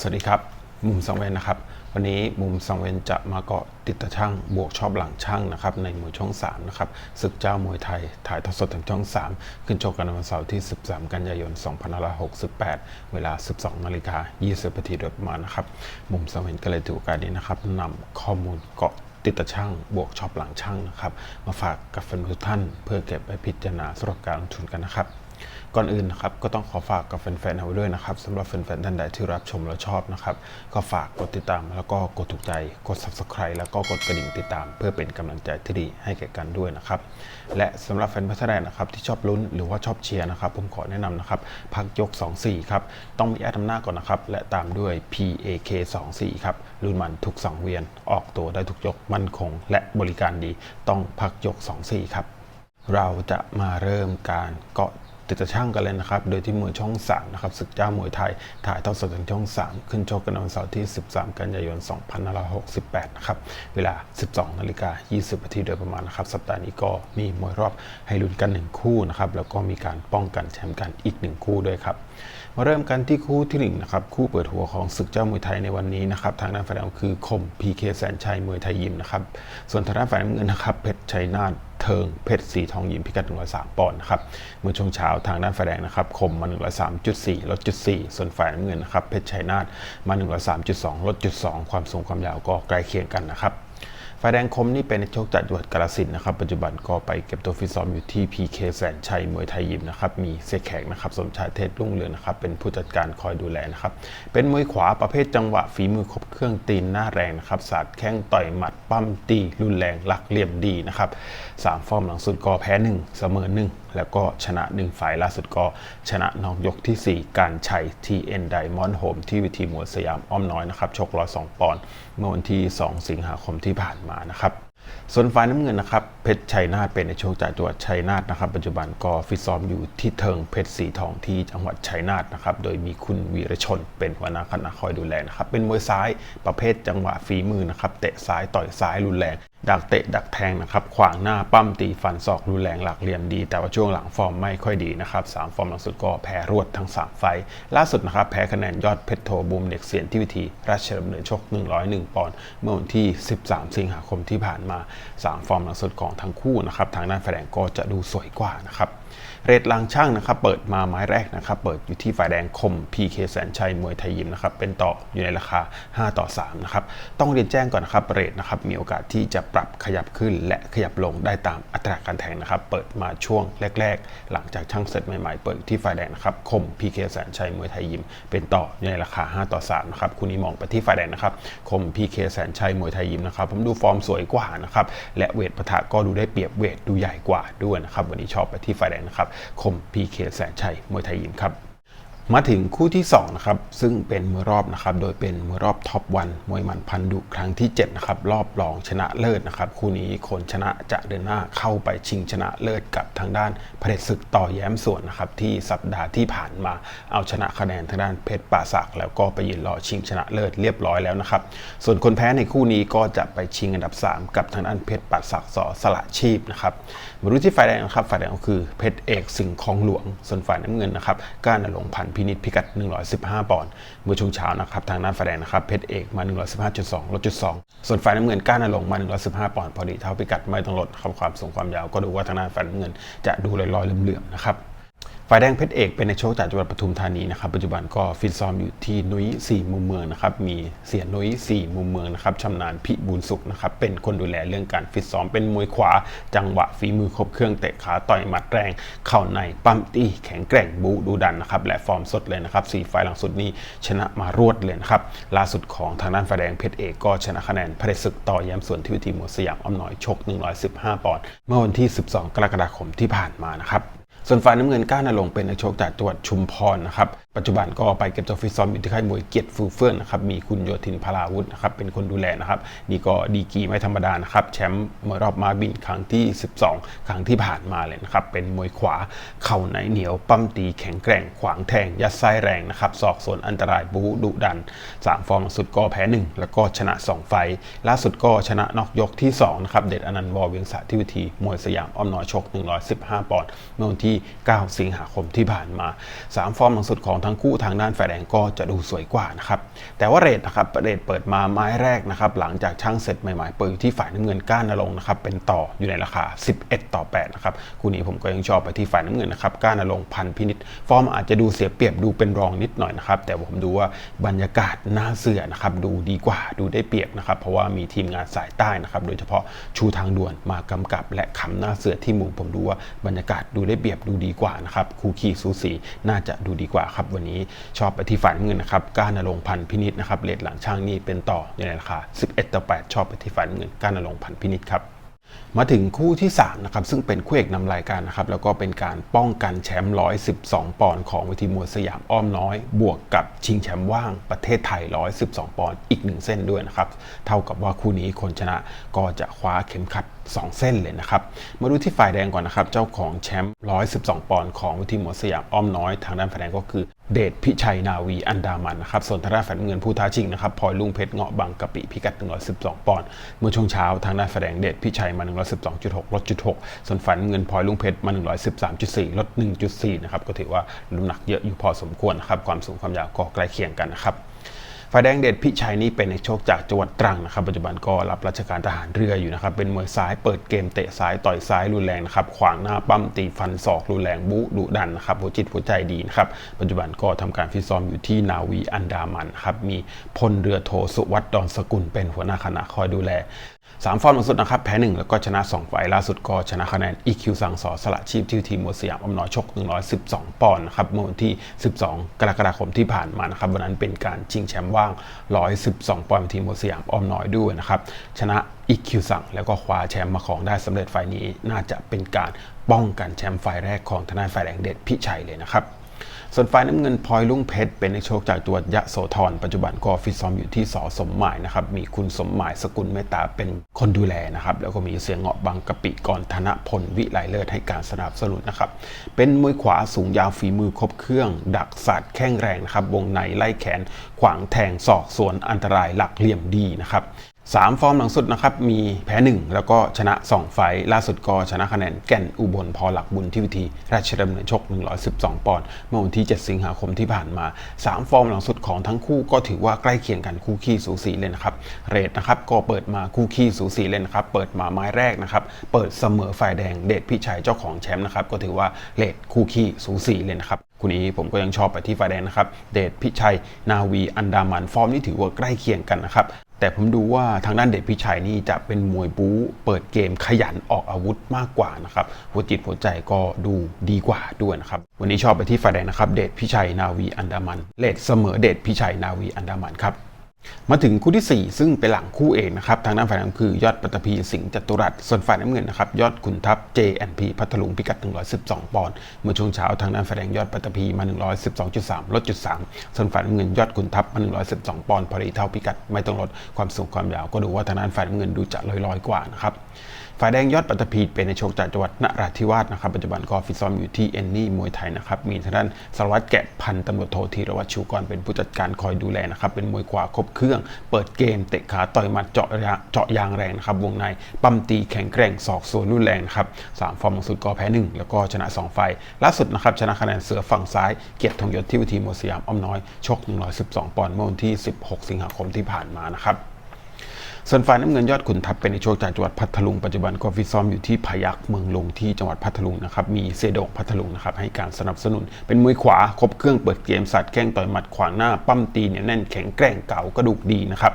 สวัสดีครับ มุมสังเวนนะครับ วันนี้มุมสังเวนจะมาเกาะติดตะช่างบวกชอบหลังช่างนะครับในมวยช่อง3นะครับศึกเจ้ามวยไทยถ่ายทอดสดทางช่อง 3 ขึ้นชกกันในวันเสาร์ที่ 13 กันยายน 2568 เวลา 12นาฬิกา20นาทีโดยประมาณนะครับ มุมสังเวนก็เลยถือโอกาสนี้นะครับนำข้อมูลเกาะติดตะช่างบวกชอบหลังช่างนะครับ มาฝากกับแฟนๆทุกท่าน เพื่อเก็บไปพิจารณาสำหรับการลงทุนกันนะครับ ก่อนอื่นนะครับก็ต้องขอฝากกับแฟนๆเอาไว้ด้วยนะครับสำหรับแฟนๆท่านใดที่รับชมและชอบนะครับ ก็ฝากกดติดตามแล้วก็กดถูกใจกด subscribe แล้วก็กดกระดิ่งติดตาม เพื่อเป็นกำลังใจที่ดีให้แก่กันด้วยนะครับ และสำหรับแฟนพัฒนานะครับที่ชอบลุ้นหรือว่าชอบเชียร์นะครับ ผมขอแนะนำนะครับพักยก 24ครับต้องมีแอดทำหน้าก่อนนะครับ และตามด้วย PAK 24ครับรุ่นมันทุกสังเวียน ออกตัวได้ทุกยกมั่นคง และบริการดีต้องพักยก 24ครับเราจะมาเริ่มการเกาะ ติดตะช่างกันเลยนะครับ โดยที่มวยช่อง 3 นะครับศึกเจ้ามวยไทย ถ่ายทอดสดทางช่อง 3 ขึ้นชกกันในวันเสาร์ที่ 13 กันยายน 2568 นะครับ เวลา 12 นาฬิกา 20 นาทีโดยประมาณนะครับ สัปดาห์นี้ก็มีมวยรอบให้ลุ้นกัน 1 คู่นะครับ แล้วก็มีการป้องกันแชมป์กันอีก 1 คู่ด้วยครับ มาเริ่มกันที่คู่ที่หนึ่งนะครับ คู่เปิดหัวของศึกเจ้ามวยไทยในวันนี้นะครับ ทางด้านฝ่ายแดงคือคม PK แสนชัยมวยไทยยิมนะครับ ส่วนทางด้านฝ่ายน้ำเงินนะครับเพชรชัยนาทเทิงเพชรสีทองยิมพิกัด 103 ปอนด์นะครับเมื่อช่วงเช้าทางด้านฝ่ายแดงนะครับคมมา 103.4 ลดจุด4ส่วนฝ่ายน้ำเงินนะครับเพชรชัยนาทมา 103.2 ลดจุด2ความสูงความยาวก็ใกล้เคียงกันนะครับ ฝ่ายแดงคมนี่เป็นนักชกจากจังหวัดกาฬสินนะครับ ปัจจุบันก็ไปเก็บตัวฟิตซ้อมอยู่ที่ PK แสนชัยมวยไทยยิมนะครับ มีเสกแขกนะครับ สมชายเทศรุ่งเรืองนะครับ เป็นผู้จัดการคอยดูแลนะครับ เป็นมวยขวาประเภทจังหวะฝีมือครบเครื่องตีนหน้าแรงนะครับ สาดแข้งต่อยหมัดปั้มตีรุนแรงหลักเหลี่ยมดีนะครับสามฟอร์มหลังสุดก็แพ้หนึ่งเสมอหนึ่งแล้วก็ชนะหนึ่งฝ่ายล่าสุดก็ชนะนอกยกทีสี่4 การชัย TN Diamond Home ที่วิธีมวยสยามอ้อมน้อยนะครับชกร้อยสองปอนด์เมื่อวันที่ 2 สิงหาคมที่ผ่านมานะครับส่วนฝ่ายน้ำเงินนะครับเพชรชัยนาทเป็นในโชคจากจังหวัดชัยนาทนะครับ ปัจจุบันก็ฟิตซ้อมอยู่ที่เทิงเพชรสีทองที่จังหวัดชัยนาทนะครับโดยมีคุณวีรชนเป็นหัวหน้าคณะคอยดูแลนะครับเป็นมวยซ้ายประเภทจังหวะฝีมือนะครับเตะซ้ายต่อยซ้ายรุนแรงดักเตะดักแทงนะครับ ขวางหน้าปั้มตีฟันศอกรุนแรงหลักเหลี่ยมดี แต่ว่าช่วงหลังฟอร์มไม่ค่อยดีนะครับสามฟอร์มหลังสุดก็แพ้รวดทั้ง 3 ไฟล์ล่าสุดนะครับแพ้คะแนนยอดเพชรโทบูมเด็กเสียนที่วิธี ราชดำเนินชก 101 ปอนด์เมื่อวันที่ 13 สิงหาคมที่ผ่านมา 3 ฟอร์มหลังสุดของทั้งคู่นะครับทางด้านแฝงก็จะดูสวยกว่านะครับ เรทลางช่างนะครับเปิดมาไม้แรกนะครับเปิดอยู่ที่ฝ่ายแดงคม PK แสนชัยมวยไทยยิมนะครับเป็นต่ออยู่ในราคา 5 ต่อ3นะครับต้องเรียนแจ้งก่อนนะครับเรทนะครับมีโอกาสที่จะปรับขยับขึ้น และขยับลงได้ตามอัตราการแทงนะครับเปิดมาช่วงแรก ๆ หลังจากช่างเสร็จใหม่ๆ เปิดที่ฝ่ายแดงนะครับคม PK แสนชัยมวยไทยยิมเป็นต่ออยู่ในราคา 5 ต่อ3นะครับคุณนี้มองไปที่ฝ่ายแดงนะครับคม PK แสนชัยมวยไทยยิมนะครับผมดูฟอร์มสวยกว่านะครับและเวทปะทะก็ดูได้เปรียบเวทดูใหญ่กว่าด้วยนะครับวันนี้ชอบไปที่ฝ่ายแดงนะครับคม PK แสนชัยมวยไทยยิมครับ มาถึงคู่ที่2นะครับซึ่งเป็นมวยรอบนะครับโดยเป็นมวยรอบท็อปวันมวยมันพันดุครั้งที่7นะครับรอบรองชนะเลิศนะครับคู่นี้คนชนะจะเดินหน้าเข้าไปชิงชนะเลิศกับทางด้านเผด็จศึกต่อแย้มส่วนนะครับที่สัปดาห์ที่ผ่านมาเอาชนะคะแนนทางด้านเพชรป่าศักแล้วก็ไปยืนรอชิงชนะเลิศเรียบร้อยแล้วนะครับส่วนคนแพ้ในคู่นี้ก็จะไปชิงอันดับ 3 กับทางด้านเพชรป่าศักสอสละชีพนะครับมาดูที่ฝ่ายแดงนะครับฝ่ายแดงก็คือเพชรเอกสิงห์คลองหลวง ส่วนฝ่ายน้ำเงินนะครับก้านนรงพันธพินิจพิกัด 115 ปอนด์เมื่อช่วงเช้านะครับทางด้านฝ่ายแดงนะครับเพชรเอกมา 115.2ลดจุด2ส่วนฝ่ายน้ำเงินก้านลงมา 115 ปอนด์พอดีเท่าพิกัดไม่ต้องลดครับความสูงความยาวก็ดูว่าทางด้านฝ่ายน้ำเงินจะดูลอยๆเหลื่อมๆนะครับ ฝ่ายแดงเพชรเอกเป็นในโชคจากจังหวัดปทุมธานีนะครับปัจจุบันก็ฟิตซ้อมอยู่ที่นุ้ย4มุมเมืองนะครับมีเสียนุ้ย4มุมเมืองนะครับชำนาญพิบูลสุขนะครับเป็นคนดูแลเรื่องการฟิตซ้อมเป็นมวยขวา จังหวะฝีมือครบเครื่องเตะขาต่อยหมัดแรง เข่าในปั้มตีแข็งแกร่งบูดูดันนะครับและฟอร์มสดเลยนะครับสี่ไฟล์หลังสุดนี้ชนะมารวดเลยนะครับล่าสุดของทางด้านฝ่ายแดงเพชรเอกก็ชนะคะแนนพระเดชศึกต่อแย้มส่วนที่วิธีมวยสยามอ้อมน้อยชก 115 ปอนด์เมื่อวันที่ 12 กรกฎาคมที่ผ่านมานะครับ ส่วนฝ่ายน้ำเงินก้านนรงเป็นนักชกจากจังหวัดชุมพรนะครับปัจจุบันก็ไปเก็บตัวฟิตซ้อมอยู่ที่ค่ายมวยเกียรติฟูเฟื่องนะครับมีคุณโยธินพลาวุธนะครับเป็นคนดูแลนะครับนี่ก็ดีกีไม่ธรรมดานะครับแชมป์มวยรอบมาบินครั้งที่ 12 ครั้งที่ผ่านมาเลยนะครับเป็นมวยขวาเข่าในเหนียวปั้มตีแข็งแกร่ง ขวางแทงยัดไส้แรงนะครับศอกส่วนอันตรายบูดุดัน3ฟอร์มสุดก็แพ้ 1 แล้วก็ชนะ 2 ไฟล์ล่าสุดก็ชนะนอกยกที่2นะครับเด็ดอนันต์วอเวียงสะที่วิธีมวยสยามอ้อมน้อยชก 115 ปอนด์เมื่อวันที่9 สิงหาคมที่ผ่านมา 3 ฟอร์มหลังสุดของทั้งคู่ทางด้านฝ่ายแดงก็จะดูสวยกว่านะครับ แต่ว่าเรทนะครับเรทเปิดมาไม้แรกนะครับหลังจากช่างเสร็จใหม่ๆเปิดอยู่ที่ฝ่ายน้ำเงินก้านนรงนะครับเป็นต่ออยู่ในราคา 11 ต่อ 8 นะครับคู่นี้ผมก็ยังชอบไปที่ฝ่ายน้ำเงินนะครับก้านนรงพันพินิษฟอร์มอาจจะดูเสียเปรียบดูเป็นรองนิดหน่อยนะครับแต่ผมดูว่าบรรยากาศน่าเสือนะครับดูดีกว่าดูได้เปรียบนะครับเพราะว่ามีทีมงานสายใต้นะครับโดยเฉพาะชูทางด่วนมากำกับ และคำหน้าเสือที่หมุมผมดูว่าบรรยากาศดูได้เปรียบดูดีกว่านะครับคู่ขี่สูสีน่าจะดูดีกว่าครับวันนี้ชอบไปที่ฝ่ายน้ำเงินนะครับก้านนรงพันพินิษนะครับเลทหลังช่างนี่เป็นต่ออยู่ในราคา 11ต่อ8 ชอบไปที่ฝ่ายน้ำเงินก้านนรงพันพินิษครับมาถึงคู่ที่3นะครับซึ่งเป็นคู่เอกนำรายการนะครับแล้วก็เป็นการป้องกันแชมป์112 ปอนด์ของเวทีมวยสยามอ้อมน้อย บวกกับชิงแชมป์ว่างประเทศไทย 112 ปอนด์อีก 1 เส้นด้วยนะครับเท่ากับว่าคู่นี้คนชนะก็จะคว้าเข็มขัด 2 เส้นเลยนะครับ มาดูที่ฝ่ายแดงก่อนนะครับ เจ้าของแชมป์ 112 ปอนด์ของวิทีมหมวสยามอ้อมน้อย ทางด้านฝ่ายแดงก็คือ เดชพิชัยนาวีอันดามันนะครับ ส่วนทางด้านฝ่ายน้ำเงินผู้ท้าชิงนะครับพลอยลุงเพชรเงาะบางกะปิพิกัด 112 ปอนด์ เมื่อช่วงเช้าทางด้านฝ่ายแดงเดชพิชัยมา 112.6 ลดจุด6ส่วนฝ่ายน้ำเงินพลอยลุงเพชรมา 113.4 ลด 1.4 นะครับ ก็ถือว่าน้ำหนักเยอะอยู่พอสมควรนะครับ ความสูงความยาวก็ใกล้เคียงกันนะครับ ฝ่ายแดงเดชพิชัยนี่เป็นในกโชคจากจังหวัดตรังนะครับ ปัจจุบันก็รับราชการทหารเรืออยู่นะครับ เป็นมวยซ้ายเปิดเกมเตะซ้ายต่อยซ้ายรุนแรงนะครับ ขวางหน้าปั้มตีฟันศอกรุนแรงบุดุดันนะครับหัวจิตหัวใจดีนะครับ ปัจจุบันก็ทำการฟิตซ้อมอยู่ที่นาวีอันดามันครับ มีพลเรือโทสุวัตดอนสกุลเป็นหัวหน้าคณะคอยดูแล สามฟอร์มหลังสุดนะครับ แพ้หนึ่งแล้วก็ชนะ 2 ไฟล์ล่าสุดก็ชนะคะแนน EQ สังสอสละชีพที่ทีมมสยามอมน้อยชก 112 ปอนด์นะครับเมื่อวันที่ 12 กรกฎาคมที่ผ่านมานะครับวันนั้นเป็นการชิงแชมป์ว่าง 112 ปอนด์ทีมมสยามอมน้อยด้วยนะครับชนะ EQ สั่งแล้วก็คว้าแชมป์มาของได้สำเร็จไฟล์นี้ น่าจะเป็นการป้องกันแชมป์ไฟล์แรกของทนายฝ่ายแดงเด็ดพิชัยเลยนะครับ ส่วนฝ่ายน้ำเงินพลอยลุงเพชรเป็นนักโชคจากจังหวัดยะโสธรปัจจุบันก็ฟิตซ้อมอยู่ที่สอสมหมายนะครับมีคุณสมหมายสกุลเมตตาเป็นคนดูแลนะครับแล้วก็มีเสียงเงาะบางกะปิกรธนพลวิไลเลิศให้การสนับสนุนนะครับเป็นมวยขวาสูงยาวฝีมือครบเครื่อง ดักสัตว์แข้งแรงนะครับวงในไล่แขนขวางแทงศอกสวนอันตรายหลักเหลี่ยมดีนะครับ สามฟอร์มหลังสุดนะครับ มีแพ้ 1 แล้วก็ชนะ 2 ไฟล์ล่าสุดก็ชนะคะแนนแก่นอุบลพอหลักบุญที่วิธี ราชดำเนินชก 112 ปอนด์เมื่อวันที่ 7 สิงหาคมที่ผ่านมา 3 ฟอร์มหลังสุดของทั้งคู่ก็ถือว่าใกล้เคียงกันคู่ขี้สูสีเลยนะครับ เรทนะครับก็เปิดมาคู่ขี้สูสีเลยนะครับ เปิดมาไม้แรกนะครับ เปิดเสมอฝ่ายแดงเดชพิชัยเจ้าของแชมป์นะครับก็ถือว่าเรทคู่ขี้สูสีเลยนะครับคู่นี้ผมก็ยังชอบไปที่ฝ่ายแดงนะครับเดชพิชัยนาวีอันดามันฟอร์มนี่ถือว่าใกล้เคียงกันนะครับ แต่ผมดูว่าทางด้านเดชพิชัยนี่จะเป็นมวยบู๊เปิดเกมขยันออกอาวุธมากกว่านะครับหัวจิตหัวใจก็ดูดีกว่าด้วยนะครับวันนี้ชอบไปที่ฝ่ายแดงนะครับ เดชพิชัยนาวีอันดามันเลดเสมอเดชพิชัยนาวีอันดามันครับ มาถึงคู่ที่ 4 ซึ่งเป็นหลังคู่เอกนะครับ ทางด้านฝ่ายน้ำคือยอดปัตตภีสิงห์จตุรัสส่วนฝ่ายน้ำเงินนะครับ ยอดขุนทัพ JNP พัทลุงพิกัด 112 ปอนด์เมื่อช่วงเช้าทางด้านฝ่ายแดงยอดปัตตภีมา 112.3 ลดจุด3ส่วนฝ่ายน้ำเงินยอดขุนทัพมา 112 ปอนด์พอดีเท่าพิกัดไม่ต้องลดความสูงความยาวก็ดูว่าทางด้านฝ่ายน้ำเงินดูจะลอยๆกว่านะครับ ฝ่ายแดงยอดปัตภีเป็นในโชคจากจังหวัดนราธิวาสนะครับปัจจุบันก็ฟิตซ้อมอยู่ที่เอนนี่มวยไทยนะครับมีทางด้านสารวัตรแกะพันตำรวจโทธีรวัชชูกรเป็นผู้จัดการคอยดูแลนะครับเป็นมวยขวาครบเครื่อง เปิดเกมเตะขาต่อยมัดเจาะยางเจาะยางแรงนะครับวงในปั้มตีแข็งแกร่งศอกสวนรุนแรงนะครับสามฟอร์มสุดก็แพ้หนึ่งแล้วก็ชนะสองไฟล์ล่าสุดนะครับชนะคะแนนเสือฝั่งซ้ายเกียรติทองยศที่วิธีมวยสยามอ้อมน้อยชก112ปอนด์เมื่อวันที่ 16 สิงหาคมที่ผ่านมานะครับ ส่วนฝ่ายน้ำเงินยอดขุนทัพเป็นในโชคจากจังหวัดพัทลุงปัจจุบันก็ฟิตซ้อมอยู่ที่พยัคฆ์เมืองลงที่จังหวัดพัทลุงนะครับมีเซโดกพัทลุงนะครับให้การสนับสนุน เป็นมวยขวาครบเครื่องเปิดเกมสัตว์แข้งต่อยหมัดขวางหน้าปั้มตีเนี่ยแน่นแข็งแกร่งเก่ากระดูกดีนะครับ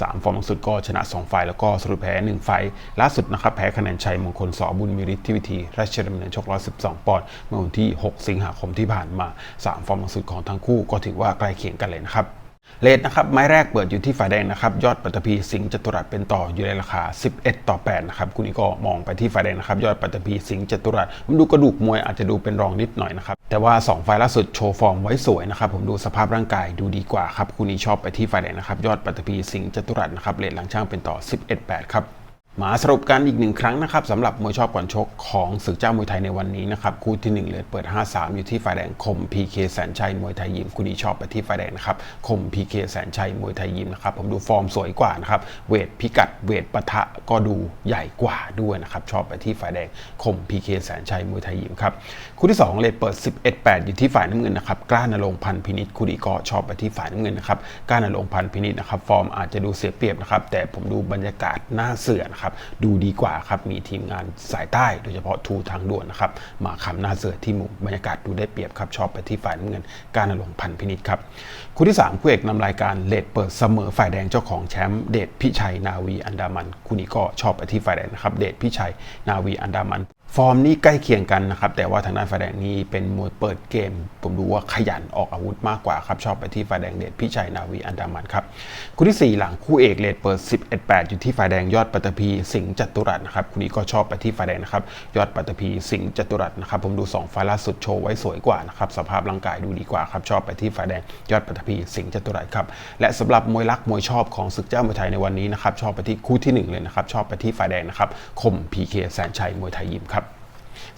สามฟอร์มสุดก็ชนะ 2 ไฟล์แล้วก็สรุปแพ้1ไฟล์ล่าสุดนะครับแพ้คะแนนชัยมงคลสอบุญมิริทที่วิธีราชดำเนินชก112 ปอนด์เมื่อวันที่ 6 สิงหาคมที่ผ่านมาสามฟอร์มสุดของทั้งคู่ก็ถือว่าใกล้เคียงกันเลยนะครับ เลทนะครับไม้แรกเปิดอยู่ที่ฝ่ายแดงนะครับยอดปัตตภีสิงห์จตุรัสเป็นต่ออยู่ในราคา 11 ต่อ8นะครับคุณนี้ก็มองไปที่ฝ่ายแดงนะครับยอดปัตตภีสิงห์จตุรัสผมดูกระดูกมวยอาจจะดูเป็นรองนิดหน่อยนะครับแต่ว่า 2 ฝ่ายล่าสุดโชว์ฟอร์มไว้สวยนะครับผมดูสภาพร่างกายดูดีกว่าครับคุณนี้ชอบไปที่ฝ่ายแดงนะครับยอดปัตตภีสิงห์จตุรัสนะครับเลทหลังช่างเป็นต่อ 11 8ครับ มาสรุปกันอีกหนึ่งครั้งนะครับสำหรับมวยชอบก่อนชกของศึกเจ้ามวยไทยในวันนี้นะครับคู่ที่ 1 เลยเปิด 5-3 อยู่ที่ฝ่ายแดงคม PK แสนชัยมวยไทยยิมคุณดีชอบไปที่ฝ่ายแดงนะครับคม PK แสนชัยมวยไทยยิมนะครับผมดูฟอร์มสวยกว่านะครับเวทพิกัดเวทปะทะก็ดูใหญ่กว่าด้วยนะครับชอบไปที่ฝ่ายแดงคม PK แสนชัยมวยไทยยิมครับคู่ที่ 2 เลยเปิด 11-8 อยู่ที่ฝ่ายน้ำเงินนะครับกล้านรงพันพินิษคุณดีก็ชอบไปที่ฝ่ายน้ำเงินนะครับกล้านรงพันพินิษนะครับฟอร์มอาจจะดูเสียเปรียบนะครับแต่ผมดูบรรยากาศหน้าเสือนะครับดูดีกว่าครับมีทีมงานสายใต้โดยเฉพาะทูทางด่วนนะครับมาคำหน้าเสือที่มุมบรรยากาศดูได้เปรียบครับชอบไปที่ฝ่ายน้ำเงิน การนลงพันพินิษครับคู่ที่3คู่เอกนำรายการเลดเปิดเสมอฝ่ายแดงเจ้าของแชมป์เดชพิชัยนาวีอันดามันคู่นี้ก็ชอบไปที่ฝ่ายแดงนะครับเดชพิชัยนาวีอันดามัน ฟอร์มนี่ใกล้เคียงกันนะครับ แต่ว่าทางด้านฝ่ายแดงนี่เป็นมวยเปิดเกม ผมดูว่าขยันออกอาวุธมากกว่าครับ ชอบไปที่ฝ่ายแดงเดชพิชัยนาวีอันดามันครับคู่ที่ 4 หลังคู่เอกเลดเปิด 11-8 อยู่ที่ฝ่ายแดงยอดปัตตภีสิงห์จัตุรัสนะครับคู่นี้ก็ชอบไปที่ฝ่ายแดงนะครับยอดปัตตภีสิงห์จัตุรัสนะครับผมดู2ไฟล์ล่าสุดโชว์ไว้สวยกว่านะครับสภาพร่างกายดูดีกว่าครับชอบไปที่ฝ่ายแดงยอดปัตตภีสิงห์จัตุรัสครับและสำหรับมวยรักมวยชอบของศึกเจ้ามวยไทยในวันนี้นะครับชอบไปที่คู่ที่หนึ่งเลยนะครับชอบไปที่ฝ่ายแดงนะครับคมพีเคแสนชัยมวยไทยยิมครับ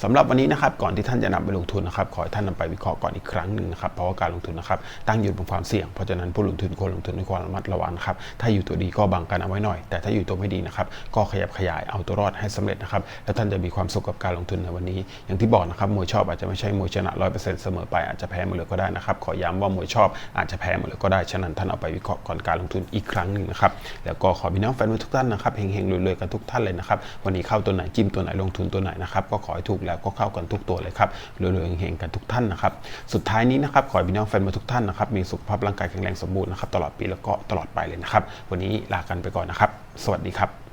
สำหรับวันนี้นะครับก่อนที่ท่านจะนำไปลงทุนนะครับขอให้ท่านนำไปวิเคราะห์ก่อนอีกครั้งหนึ่งนะครับเพราะว่าการลงทุนนะครับตั้งอยู่บนความเสี่ยงเพราะฉะนั้นผู้ลงทุนควรลงทุนด้วยความระมัดระวังครับถ้าอยู่ตัวดีก็บังกันเอาไว้หน่อย แต่ถ้าอยู่ตัวไม่ดีนะครับก็ขยับขยายเอาตัวรอดให้สำเร็จนะครับแล้วท่านจะมีความสุขกับการลงทุนในวันนี้ อย่างที่บอกนะครับมวยชอบอาจจะไม่ใช่มวยชนะร้อยเปอร์เซ็นต์เสมอไปอาจจะแพ้มดเลยก็ได้นะครับขอย้ำว่ามวยชอบอาจจะแพ้มดเลยก็ได้ฉะนั้นท่านเอาไปวิเคราะห์ก่อนการลงทุนอีกครั้งหนึ่งนะครับแล้วก็ขอพี่น้องแฟนทุกท่านนะครับเฮงๆรวยๆกันทุกท่านเลยนะครับวันนี้เข้าตัวไหนจิ้มตัวไหนลงทุนตัวไหนนะครับก็ขอให้ถูกแล้วก็เข้ากันทุกตัวเลยครับรวยๆเฮงๆกันทุกท่านนะครับ สุดท้ายนี้นะครับขอให้พี่น้องแฟนมาทุกท่านนะครับมีสุขภาพร่างกายแข็งแรงสมบูรณ์นะครับตลอดปีแล้วก็ตลอดไปเลยนะครับ วันนี้ลากันไปก่อนนะครับ สวัสดีครับ